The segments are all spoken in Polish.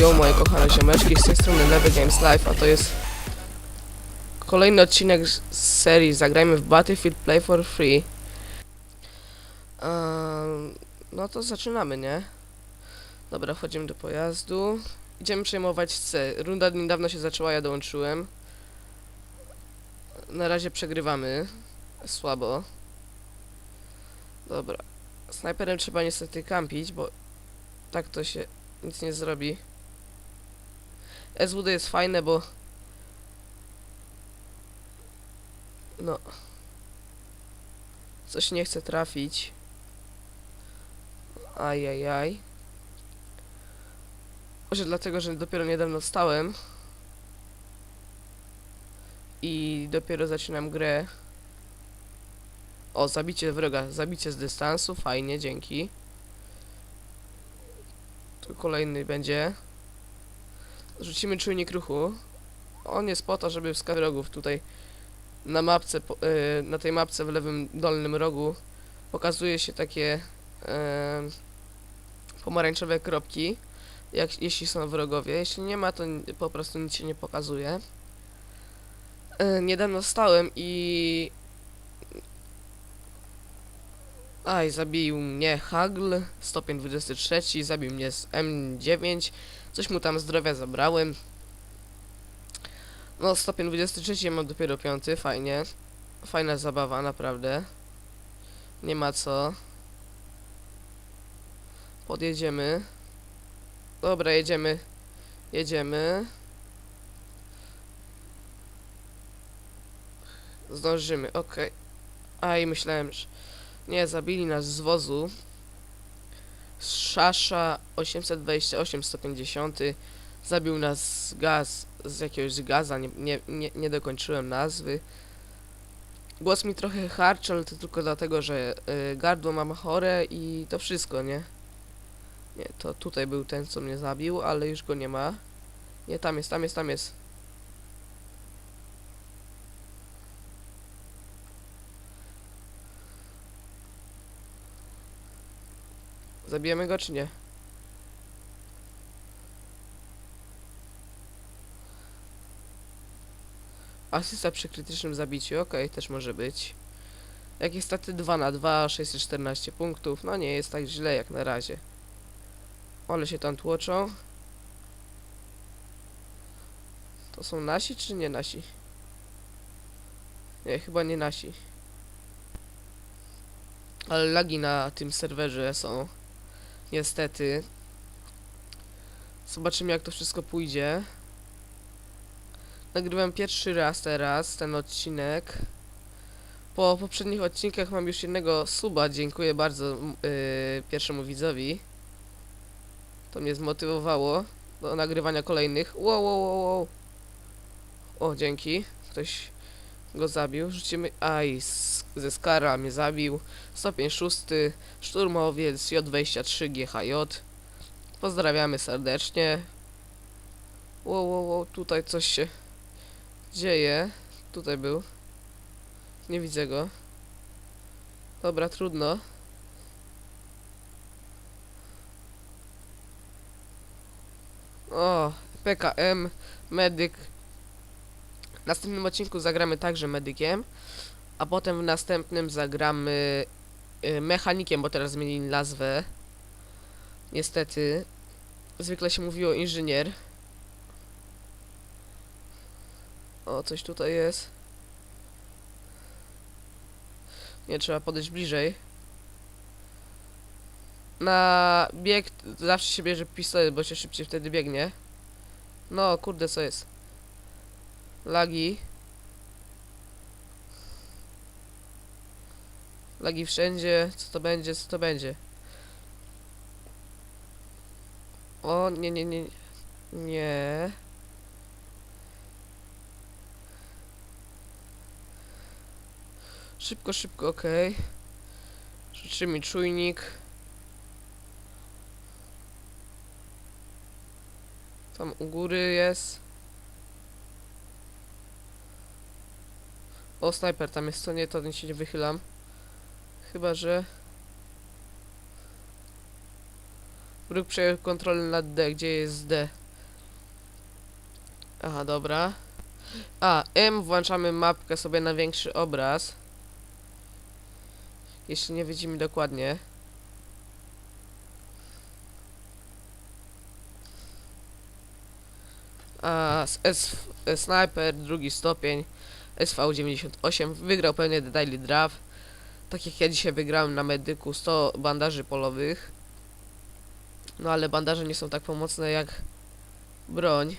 yo, moje kochane ziomeczki, z tej strony Lewy Games Live, a to jest kolejny odcinek z serii Zagrajmy w Battlefield Play for Free. Ehm, no to zaczynamy, nie? Dobra, wchodzimy do pojazdu. Idziemy przejmować C. Runda niedawno się zaczęła, ja dołączyłem. Na razie przegrywamy. Słabo. Dobra. Snajperem trzeba niestety kampić, bo tak to się nic nie zrobi. SWD jest fajne, bo no coś nie chce trafić. Ajajaj. Może dlatego, że dopiero niedawno stałem i dopiero zaczynam grę. O, zabicie wroga, zabicie z dystansu, fajnie, dzięki. Tu kolejny będzie. Rzucimy czujnik ruchu. On jest po to, żeby wskazać wrogów. Tutaj na mapce, y, na tej mapce w lewym dolnym rogu pokazuje się takie em, pomarańczowe kropki, jak, jeśli są wrogowie. Jeśli nie ma, to po prostu nic się nie pokazuje. Y, niedawno stałem i Aj, zabił mnie Hagl, stopień 23, zabił mnie z M9, coś mu tam zdrowia zabrałem. No, stopień 23, ja mam dopiero piąty, fajnie. Fajna zabawa, naprawdę. Nie ma co. Podjedziemy. Dobra, jedziemy. Jedziemy. Zdążymy, okej. Aj, myślałem, że... Nie, zabili nas z wozu. Szasza 828 150. Zabił nas gaz z jakiegoś gaza, nie, nie, nie, nie dokończyłem nazwy. Głos mi trochę harczy, ale to tylko dlatego, że y, gardło mam chore i to wszystko, nie? Nie, to tutaj był ten, co mnie zabił, ale już go nie ma. Nie, tam jest, tam jest, tam jest. Zabijemy go czy nie? Asysta przy krytycznym zabiciu, okej, też może być. Jakie staty 2 na 2, 614 punktów, no nie jest tak źle jak na razie. Ale się tam tłoczą. To są nasi czy nie nasi? Nie, chyba nie nasi. Ale lagi na tym serwerze są. Niestety. Zobaczymy jak to wszystko pójdzie. Nagrywam pierwszy raz teraz ten odcinek. Po poprzednich odcinkach mam już jednego suba. Dziękuję bardzo yy, pierwszemu widzowi. To mnie zmotywowało do nagrywania kolejnych. Wow, wow, wow, wow. O, dzięki. Ktoś go zabił. Rzucimy. Aj, ze skara mnie zabił. Stopień szósty. Szturmowiec J23 GHJ. Pozdrawiamy serdecznie. Wow, wow, wow, tutaj coś się dzieje. Tutaj był. Nie widzę go. Dobra, trudno. O, PKM, medyk. Następnym odcinku zagramy także medykiem, a potem w następnym zagramy y, mechanikiem, bo teraz zmienili nazwę. Niestety. Zwykle się mówiło inżynier. O, coś tutaj jest. Nie, trzeba podejść bliżej. Na bieg zawsze się bierze pistolet, bo się szybciej wtedy biegnie. No, kurde, co jest? Lagi. Lagi wszędzie. Co to będzie? Co to będzie? O, nie, nie, nie. Nie. Szybko, szybko, okej. Życzymy czujnik. Tam u góry jest. O, snajper tam jest, to nie, to się nie wychylam. Chyba, że... Wróg przejął kontrolę nad D. Gdzie jest D? Aha, dobra. A, M włączamy mapkę sobie na większy obraz. Jeśli nie widzimy dokładnie. A, s- S, Sniper, drugi stopień, SV98, wygrał pewnie The Daily Draft. Tak jak ja dzisiaj wygrałem na medyku 100 bandaży polowych. No ale bandaże nie są tak pomocne jak broń.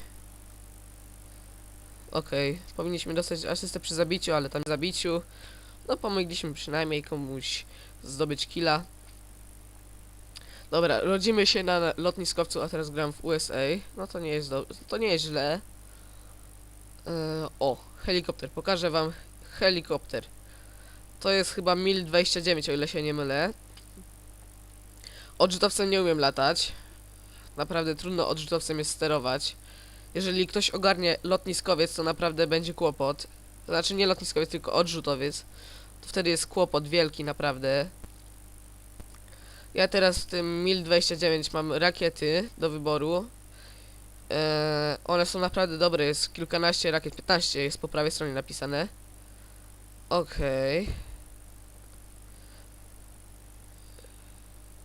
Okej, powinniśmy dostać asystę przy zabiciu, ale tam zabiciu. No pomogliśmy przynajmniej komuś zdobyć killa. Dobra, rodzimy się na lotniskowcu, a teraz gram w USA. No to nie jest do... to nie jest źle. O, helikopter. Pokażę wam helikopter. To jest chyba Mil 29, o ile się nie mylę. Odrzutowcem nie umiem latać. Naprawdę trudno odrzutowcem jest sterować. Jeżeli ktoś ogarnie lotniskowiec, to naprawdę będzie kłopot. Znaczy nie lotniskowiec, tylko odrzutowiec. To wtedy jest kłopot wielki, naprawdę. Ja teraz w tym Mil 29 mam rakiety do wyboru. Eee, one są naprawdę dobre, jest kilkanaście rakiet, 15 jest po prawej stronie napisane. Okej.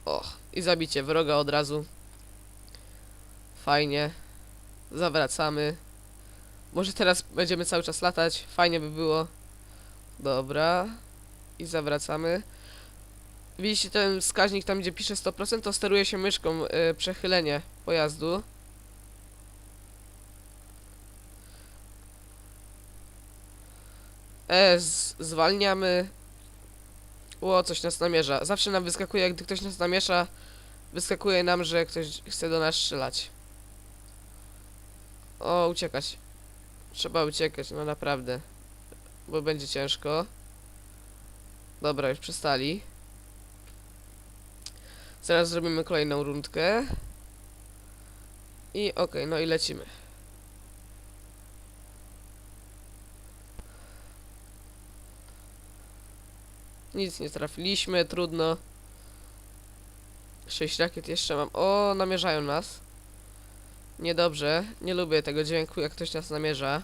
O, i zabicie wroga od razu. Fajnie. Zawracamy. Może teraz będziemy cały czas latać. Fajnie by było. Dobra. I zawracamy. Widzicie ten wskaźnik tam, gdzie pisze 100%, to steruje się myszką y, przechylenie pojazdu. E, zwalniamy. Ło, coś nas namierza. Zawsze nam wyskakuje, gdy ktoś nas namiesza, wyskakuje nam, że ktoś chce do nas strzelać. O, uciekać. Trzeba uciekać, no naprawdę. Bo będzie ciężko. Dobra, już przestali. Zaraz zrobimy kolejną rundkę. I okej, no i lecimy. Nic nie trafiliśmy, trudno. Sześć rakiet jeszcze mam. O, namierzają nas. Niedobrze. Nie lubię tego dźwięku, jak ktoś nas namierza.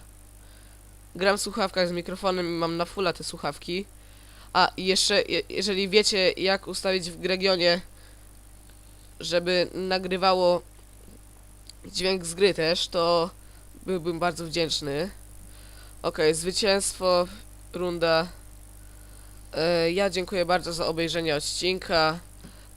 Gram w słuchawkach z mikrofonem i mam na fulla te słuchawki. A, jeszcze, je, jeżeli wiecie, jak ustawić w Gregionie, żeby nagrywało dźwięk z gry też, to byłbym bardzo wdzięczny. Okej, zwycięstwo, runda. E, ja dziękuję bardzo za obejrzenie odcinka.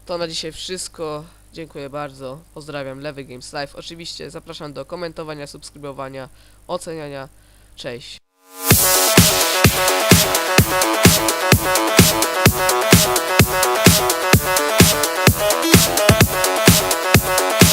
To na dzisiaj wszystko. Dziękuję bardzo. Pozdrawiam Lewy Games Live. Oczywiście zapraszam do komentowania, subskrybowania, oceniania. Cześć.